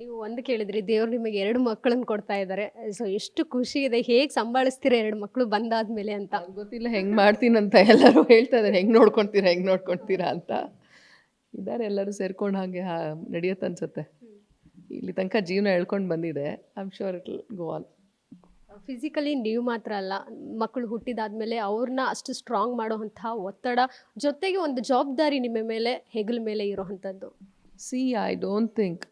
ನೀವು ಒಂದು ಕೇಳಿದ್ರಿ ದೇವ್ರು ನಿಮಗೆ ಎರಡು ಮಕ್ಕಳನ್ನ ಕೊಡ್ತಾ ಇದ್ದಾರೆ. ಸೊ ಎಷ್ಟು ಖುಷಿ ಇದೆ ಹೇಗೆ ಸಂಭಾಳಿಸ್ತೀರಾ ಎರಡು ಮಕ್ಕಳು ಬಂದಾದ್ಮೇಲೆ ಅಂತ? ಗೊತ್ತಿಲ್ಲ ಹೆಂಗೆ ಮಾಡ್ತೀನಂತ ಎಲ್ಲರೂ ಹೇಳ್ತಾ ಇದ್ದಾರೆ. ಹೆಂಗೆ ನೋಡ್ಕೊಳ್ತೀರಾ ಹೆಂಗೆ ನೋಡ್ಕೊಳ್ತೀರಾ ಅಂತ. ಇದ್ದಾರೆ ಎಲ್ಲರೂ ಸೇರ್ಕೊಂಡು ಹಾಗೆ ನಡೆಯುತ್ತೆ ಅನ್ಸುತ್ತೆ. ಇಲ್ಲಿ ತನಕ ಜೀವನ ಹೇಳ್ಕೊಂಡು ಬಂದಿದೆ. I am sure it go on physically ನೀವು ಮಾತ್ರ ಅಲ್ಲ ಮಕ್ಕಳು ಹುಟ್ಟಿದಾದ್ಮೇಲೆ ಅವ್ರನ್ನ ಅಷ್ಟು ಸ್ಟ್ರಾಂಗ್ ಮಾಡುವಂತಹ ಒತ್ತಡ ಜೊತೆಗೆ ಒಂದು ಜವಾಬ್ದಾರಿ ನಿಮ್ಮ ಮೇಲೆ ಹೆಗಲ ಮೇಲೆ ಇರೋವಂಥದ್ದು. ಸಿ ಐ ಡೋಂಟ್ ಥಿಂಕ್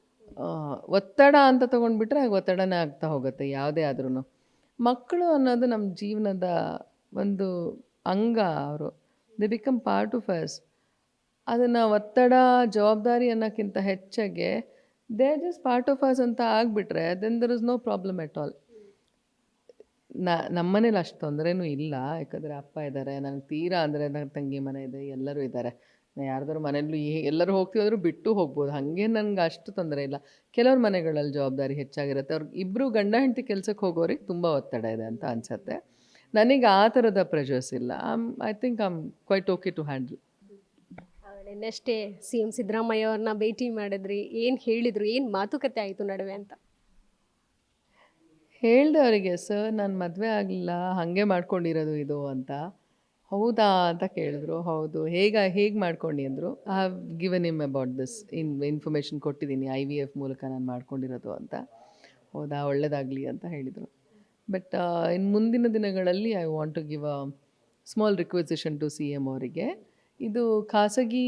ಒತ್ತಡ ಅಂತ ತೊಗೊಂಡ್ಬಿಟ್ರೆ ಒತ್ತಡನೇ ಆಗ್ತಾ ಹೋಗುತ್ತೆ, ಯಾವುದೇ ಆದ್ರೂ ಮಕ್ಕಳು ಅನ್ನೋದು ನಮ್ಮ ಜೀವನದ ಒಂದು ಅಂಗ ಅವರು. They become part of us ಅದನ್ನು ಒತ್ತಡ ಜವಾಬ್ದಾರಿ ಅನ್ನೋಕ್ಕಿಂತ ಹೆಚ್ಚಾಗಿ they just part of us ಅಂತ ಆಗಿಬಿಟ್ರೆ then there is no problem at ಆಲ್ನ ನಮ್ಮನೇಲಿ ಅಷ್ಟು ತೊಂದರೆನೂ ಇಲ್ಲ. ಯಾಕಂದರೆ ಅಪ್ಪ ಇದ್ದಾರೆ, ನನಗೆ ತೀರಾ ಅಂದರೆ ನನ್ನ ತಂಗಿ ಮನೆ ಇದೆ, ಎಲ್ಲರೂ ಇದ್ದಾರೆ. ನಾ ಯಾರ್ದಾರು ಮನೆಯಲ್ಲೂ ಈ- ಎಲ್ಲರೂ ಹೋಗ್ತಿದ್ರು ಬಿಟ್ಟು ಹೋಗ್ಬೋದು. ಹಾಗೆ ನನಗೆ ಅಷ್ಟು ತೊಂದರೆ ಇಲ್ಲ. ಕೆಲವ್ರ ಮನೆಗಳಲ್ಲಿ ಜವಾಬ್ದಾರಿ ಹೆಚ್ಚಾಗಿರುತ್ತೆ. ಅವ್ರಿಗೆ ಇಬ್ಬರು ಗಂಡ ಹೆಂಡತಿ ಕೆಲಸಕ್ಕೆ ಹೋಗೋರಿಗೆ ತುಂಬ ಒತ್ತಡ ಇದೆ ಅಂತ ಅನಿಸುತ್ತೆ. ನನಗೆ ಆ ಥರದ ಪ್ರೆಷರ್ಸ್ ಇಲ್ಲ. Am I think I'm quite okay to handle ನಿನ್ನಷ್ಟೇ C M Siddaramaiah ಅವ್ರನ್ನ ಭೇಟಿ ಮಾಡಿದ್ರಿ. ಏನು ಹೇಳಿದ್ರು? ಏನು ಮಾತುಕತೆ ಆಯಿತು ನಡುವೆ ಅಂತ? ಹೇಳ್ದೆ ಅವರಿಗೆ ಸರ್ ನಾನು ಮದುವೆ ಆಗಲಿಲ್ಲ. ಹಾಗೆ ಮಾಡ್ಕೊಂಡಿರೋದು ಇದು ಅಂತ. ಹೌದಾ ಅಂತ ಕೇಳಿದ್ರು. ಹೌದು, ಹೇಗ, ಹೇಗೆ ಮಾಡ್ಕೊಂಡು ಅಂದರು. I have given him about this in information ಕೊಟ್ಟಿದ್ದೀನಿ ಐ ವಿ ಎಫ್ ಮೂಲಕ ನಾನು ಮಾಡ್ಕೊಂಡಿರೋದು ಅಂತ. ಹೌದಾ ಒಳ್ಳೆಯದಾಗಲಿ ಅಂತ ಹೇಳಿದರು. ಬಟ್ ಇನ್ನು ಮುಂದಿನ ದಿನಗಳಲ್ಲಿ I want to give a small requisition to C M ಅವರಿಗೆ. ಇದು ಖಾಸಗಿ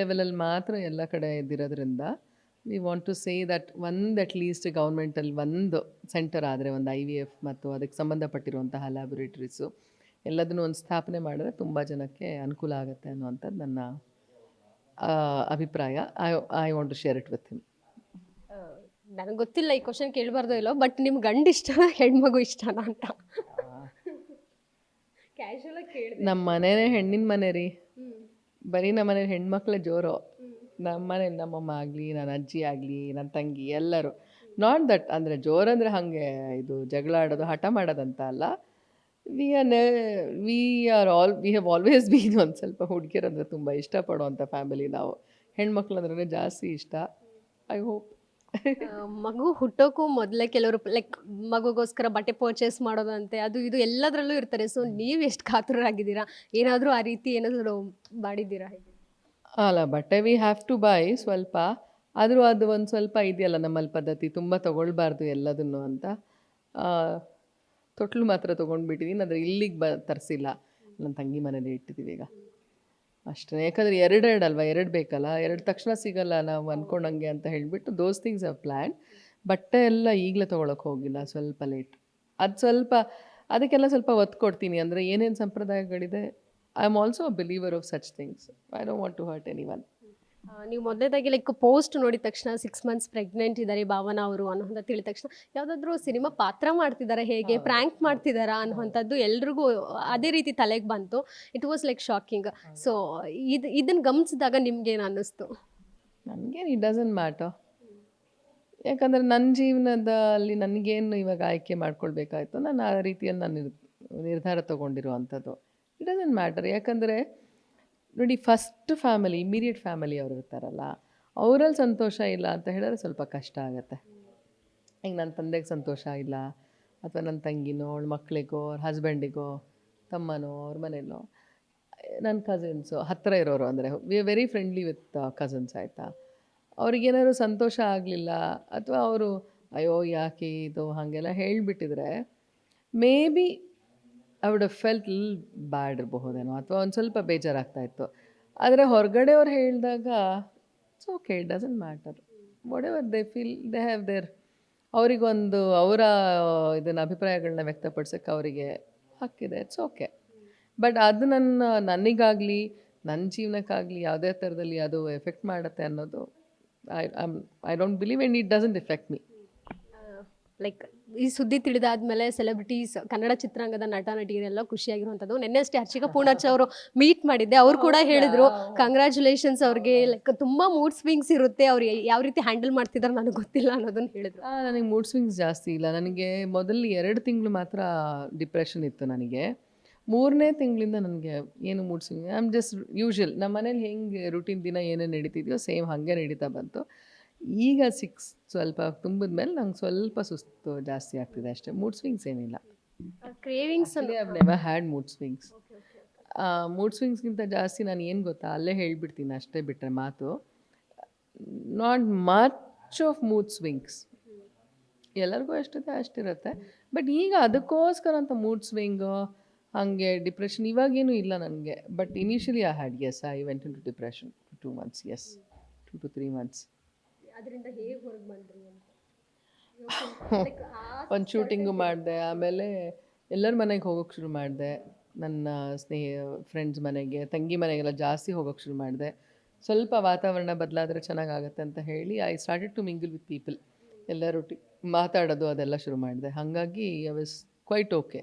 ಲೆವೆಲಲ್ಲಿ ಮಾತ್ರ ಎಲ್ಲ ಕಡೆ ಇದ್ದಿರೋದ್ರಿಂದ we want to say that ಒಂದು ಅಟ್ ಲೀಸ್ಟ್ ಗೌರ್ಮೆಂಟಲ್ಲಿ ಒಂದು ಸೆಂಟರ್ ಆದರೆ, ಒಂದು ಐ ವಿ ಎಫ್ ಮತ್ತು ಅದಕ್ಕೆ ಸಂಬಂಧಪಟ್ಟಿರುವಂತಹ ಲ್ಯಾಬೊರೇಟರೀಸು ಎಲ್ಲದನ್ನೂ ಒಂದು ಸ್ಥಾಪನೆ ಮಾಡಿದ್ರೆ ತುಂಬ ಜನಕ್ಕೆ ಅನುಕೂಲ ಆಗುತ್ತೆ ಅನ್ನುವಂಥದ್ದು ನನ್ನ ಅಭಿಪ್ರಾಯ. I I want to share it with him ನನಗೆ ಗೊತ್ತಿಲ್ಲ ಈ ಕ್ವಶನ್ ಕೇಳಬಾರ್ದು ಇಲ್ಲೋ ಬಟ್ ನಿಮ್ಗೆ ಗಂಡು ಇಷ್ಟ ಹೆಣ್ಮಗು ಇಷ್ಟನಾ ಅಂತ. ನಮ್ಮ ಮನೆನೇ ಹೆಣ್ಣಿನ ಮನೆ ರೀ. ಬರೀ ನಮ್ಮ ಮನೇಲಿ ಹೆಣ್ಮಕ್ಳೇ ಜೋರು. ನಮ್ಮ ಮನೇಲಿ ನಮ್ಮಮ್ಮ ಆಗಲಿ ನನ್ನ ಅಜ್ಜಿ ಆಗಲಿ ನನ್ನ ತಂಗಿ ಎಲ್ಲರೂ. ನಾಟ್ ದಟ್ ಅಂದರೆ ಜೋರಂದರೆ ಹಾಗೆ ಇದು ಜಗಳ ಆಡೋದು ಹಠ ಮಾಡೋದಂತ ಅಲ್ಲ. ವಿ ಆರ್ ನೆ we are all we have always been ಒಂದು ಸ್ವಲ್ಪ ಹುಡುಗಿಯರಂದ್ರೆ ತುಂಬ ಇಷ್ಟಪಡುವಂಥ ಫ್ಯಾಮಿಲಿ ನಾವು. ಹೆಣ್ಮಕ್ಳು ಅಂದ್ರೆ ಜಾಸ್ತಿ ಇಷ್ಟ. ಐ ಹೋಪ್ ಮಗು ಹುಟ್ಟೋಕ್ಕೂ ಮೊದಲೇ ಕೆಲವರು ಲೈಕ್ ಮಗುಗೋಸ್ಕರ ಬಟ್ಟೆ ಪರ್ಚೇಸ್ ಮಾಡೋದಂತೆ ಅದು ಇದು ಎಲ್ಲದರಲ್ಲೂ ಇರ್ತಾರೆ. ಸೊ ನೀವು ಎಷ್ಟು ಕಾತುರರಾಗಿದ್ದೀರಾ? ಏನಾದರೂ ಆ ರೀತಿ ಏನಾದರೂ ಮಾಡಿದ್ದೀರಾ? ಹೇಗೆ ಅಲ್ಲ ಬಟ್ಟೆ ವಿ ಹ್ಯಾವ್ ಟು ಬೈ ಸ್ವಲ್ಪ. ಆದರೂ ಅದು ಒಂದು ಸ್ವಲ್ಪ ಇದೆಯಲ್ಲ ನಮ್ಮಲ್ಲಿ ಪದ್ಧತಿ ತುಂಬ ತಗೊಳ್ಬಾರ್ದು ಎಲ್ಲದನ್ನು ಅಂತ. ತೊಟ್ಲು ಮಾತ್ರ ತೊಗೊಂಡ್ಬಿಟ್ಟಿದ್ದೀನಿ ಆದರೆ ಇಲ್ಲಿಗೆ ಬ, ತರಿಸಿಲ್ಲ. ನನ್ನ ತಂಗಿ ಮನೇಲಿ ಇಟ್ಟಿದ್ದೀವಿ ಈಗ. ಅಷ್ಟೇ, ಯಾಕಂದರೆ ಎರಡೆರಡು ಅಲ್ವಾ, ಎರಡು ಬೇಕಲ್ಲ, ಎರಡು ತಕ್ಷಣ ಸಿಗಲ್ಲ ನಾವು ಅಂದ್ಕೊಂಡಂಗೆ ಅಂತ ಹೇಳಿಬಿಟ್ಟು ದೋಸ್ ಥಿಂಗ್ಸ್ ಆ ಪ್ಲ್ಯಾನ್ ಬಟ್ಟೆ ಎಲ್ಲ ಈಗಲೇ ತೊಗೊಳಕ್ಕೆ ಹೋಗಿಲ್ಲ, ಸ್ವಲ್ಪ ಲೇಟ್ ಅದು ಸ್ವಲ್ಪ, ಅದಕ್ಕೆಲ್ಲ ಸ್ವಲ್ಪ ಒತ್ತು ಕೊಡ್ತೀನಿ, ಅಂದರೆ ಏನೇನು ಸಂಪ್ರದಾಯಗಳಿದೆ? I am also a believer of such things I don't want to hurt anyone ನೀವು ಮೊದಲನೇದಾಗಿ ಲೈಕ್ ಪೋಸ್ಟ್ ನೋಡಿದ ತಕ್ಷಣ ಸಿಕ್ಸ್ ಮಂತ್ಸ್ ಪ್ರೆಗ್ನೆಂಟ್ ಇದ್ದಾರೆ ಭಾವನಾ ಅವರು ಅನ್ನೋಂಥ ತಿಳಿದ ತಕ್ಷಣ ಯಾವುದಾದ್ರೂ ಸಿನಿಮಾ ಪಾತ್ರ ಮಾಡ್ತಿದ್ದಾರೆ ಹೇಗೆ? ಪ್ರ್ಯಾಂಕ್ ಮಾಡ್ತಿದ್ದಾರಾ ಅನ್ನುವಂಥದ್ದು ಎಲ್ರಿಗೂ ಅದೇ ರೀತಿ ತಲೆಗೆ ಬಂತು. It was like shocking so ಇದು ಇದನ್ನು ಗಮನಿಸಿದಾಗ ನಿಮ್ಗೇನು ಅನ್ನಿಸ್ತು? ನನಗೇನು ಇಟ್ ಡಸನ್ ಮ್ಯಾಟರ್ ಯಾಕಂದರೆ ನನ್ನ ಜೀವನದಲ್ಲಿ ನನಗೇನು ಇವಾಗ ಆಯ್ಕೆ ಮಾಡ್ಕೊಳ್ಬೇಕಾಯ್ತು. ನಾನು ಆ ರೀತಿಯಲ್ಲಿ ನಾನು ನಿರ್ಧಾರ ತಗೊಂಡಿರುವಂಥದ್ದು. ಇಟ್ ಡಸನ್ ಮ್ಯಾಟರ್ ಯಾಕಂದರೆ ನೋಡಿ ಫಸ್ಟ್ ಫ್ಯಾಮಿಲಿ ಇಮಿಡಿಯೇಟ್ ಫ್ಯಾಮಿಲಿ ಅವರು ಇರ್ತಾರಲ್ಲ, ಅವರಲ್ಲಿ ಸಂತೋಷ ಇಲ್ಲ ಅಂತ ಹೇಳಿದ್ರೆ ಸ್ವಲ್ಪ ಕಷ್ಟ ಆಗುತ್ತೆ. ಈಗ ನನ್ನ ತಂದೆಗೆ ಸಂತೋಷ ಇಲ್ಲ, ಅಥವಾ ನನ್ನ ತಂಗಿನೋ, ಅವಳ ಮಕ್ಕಳಿಗೋ ಅವ್ರ ಹಸ್ಬೆಂಡಿಗೋ ತಮ್ಮನೋ, ಅವ್ರ ಮನೆಯಲ್ಲೋ ನನ್ನ ಕಸಿನ್ಸು ಹತ್ತಿರ ಇರೋರು ಅಂದರೆ we are very friendly with cousins ಆಯಿತಾ? ಅವ್ರಿಗೇನಾದ್ರು ಸಂತೋಷ ಆಗಲಿಲ್ಲ, ಅಥವಾ ಅವರು, ಅಯ್ಯೋ, ಯಾಕೆ ಇದು? ಹಾಗೆಲ್ಲ ಹೇಳಿಬಿಟ್ಟಿದ್ರೆ maybe I would felt lil bad ಇರಬಹುದೇನೋ ಅಥವಾ ಒಂದು ಸ್ವಲ್ಪ ಬೇಜಾರಾಗ್ತಾ ಇತ್ತು. ಆದರೆ ಹೊರಗಡೆಯವ್ರು ಹೇಳಿದಾಗ it's okay it doesn't matter whatever they feel they have their ಅವರಿಗೊಂದು ಅವರ ಇದನ್ನು ಅಭಿಪ್ರಾಯಗಳನ್ನ ವ್ಯಕ್ತಪಡಿಸೋಕ್ಕೆ ಅವರಿಗೆ ಹಾಕಿದೆ ಇಟ್ಸ್ ಓಕೆ ಬಟ್ ಅದು ನನ್ನ ನನಗಾಗಲಿ ನನ್ನ ಜೀವನಕ್ಕಾಗಲಿ ಯಾವುದೇ ಥರದಲ್ಲಿ ಅದು ಎಫೆಕ್ಟ್ ಮಾಡುತ್ತೆ ಅನ್ನೋದು I I don't believe and it doesn't effect me like ಈ ಸುದ್ದಿ ತಿಳಿದಾದ್ಮೇಲೆ ಸೆಲೆಬ್ರಿಟೀಸ್ ಕನ್ನಡ ಚಿತ್ರರಂಗದ ನಟ ನಟಿಯರೆಲ್ಲ ಖುಷಿಯಾಗಿರುವಂಥದ್ದು. ನಿನ್ನೆ ಅಷ್ಟೇ ಹರ್ಷಿಕಾ ಪೂರ್ಣಚ್ ಅವರು ಮೀಟ್ ಮಾಡಿದ್ದೆ. ಅವ್ರು ಕೂಡ ಹೇಳಿದ್ರು ಕಂಗ್ರ್ಯಾಚುಲೇಷನ್ಸ್ ಅವ್ರಿಗೆ ಲೈಕ್ ತುಂಬಾ ಮೂಡ್ ಸ್ವಿಂಗ್ಸ್ ಇರುತ್ತೆ. ಅವ್ರು ಯಾವ ರೀತಿ ಹ್ಯಾಂಡಲ್ ಮಾಡ್ತಿದ್ದಾರೆ ನನಗೆ ಗೊತ್ತಿಲ್ಲ ಅನ್ನೋದನ್ನ ಹೇಳಿದ್ರು. ನನಗೆ ಮೂಡ್ ಸ್ವಿಂಗ್ಸ್ ಜಾಸ್ತಿ ಇಲ್ಲ. ನನಗೆ ಮೊದಲು ಎರಡು ತಿಂಗಳು ಮಾತ್ರ ಡಿಪ್ರೆಷನ್ ಇತ್ತು ನನಗೆ. ಮೂರನೇ ತಿಂಗಳಿಂದ ನನಗೆ ಏನು mood swing I am just usual ನಮ್ಮ ಮನೇಲಿ ಹೆಂಗೆ ರೂಟೀನ್ ದಿನ ಏನೇನು ನಡೀತಿದೆಯೋ ಸೇಮ್ ಹಾಗೆ ನಡೀತಾ ಬಂತು. ಈಗ ಸಿಕ್ಸ್ ಸ್ವಲ್ಪ ತುಂಬಿದ ಮೇಲೆ ನಂಗೆ ಸ್ವಲ್ಪ ಸುಸ್ತು ಜಾಸ್ತಿ ಆಗ್ತಿದೆ ಅಷ್ಟೇ. ಮೂಡ್ ಸ್ವಿಂಗ್ಸ್ ಏನಿಲ್ಲ. Cravings never had mood swings mood ಸ್ವಿಂಗ್ಸ್ಗಿಂತ ಜಾಸ್ತಿ ನಾನು ಏನು ಗೊತ್ತಾ ಅಲ್ಲೇ ಹೇಳಿಬಿಡ್ತೀನಿ ಅಷ್ಟೇ ಬಿಟ್ಟರೆ ಮಾತು. Not much of mood swings ಎಲ್ಲರಿಗೂ ಎಷ್ಟಿದೆ ಅಷ್ಟಿರುತ್ತೆ. ಬಟ್ ಈಗ ಅದಕ್ಕೋಸ್ಕರ ಅಂತ ಮೂಡ್ ಸ್ವಿಂಗು ಹಾಗೆ ಡಿಪ್ರೆಷನ್ ಇವಾಗೇನು ಇಲ್ಲ ನನಗೆ. But initially I had as I went into depression two months as two to three months ಅದರಿಂದ ಹೇಗೆ ಹೊರಗೆ ಬಂದ್ರಿ ಅಂತ. ಒಂದು ಶೂಟಿಂಗು ಮಾಡಿದೆ ಆಮೇಲೆ ಎಲ್ಲರ ಮನೆಗೆ ಹೋಗೋಕೆ ಶುರು ಮಾಡಿದೆ. ನನ್ನ ಸ್ನೇಹ ಫ್ರೆಂಡ್ಸ್ ಮನೆಗೆ ತಂಗಿ ಮನೆಗೆಲ್ಲ ಜಾಸ್ತಿ ಹೋಗೋಕೆ ಶುರು ಮಾಡಿದೆ. ಸ್ವಲ್ಪ ವಾತಾವರಣ ಬದಲಾದರೆ ಚೆನ್ನಾಗಾಗತ್ತೆ ಅಂತ ಹೇಳಿ I started to mingle with people ಎಲ್ಲರೊಟ್ಟಿಗೆ ಮಾತಾಡೋದು ಅದೆಲ್ಲ ಶುರು ಮಾಡಿದೆ. ಹಾಗಾಗಿ ಐ ವಾಸ್ ಕ್ವೈಟ್ ಓಕೆ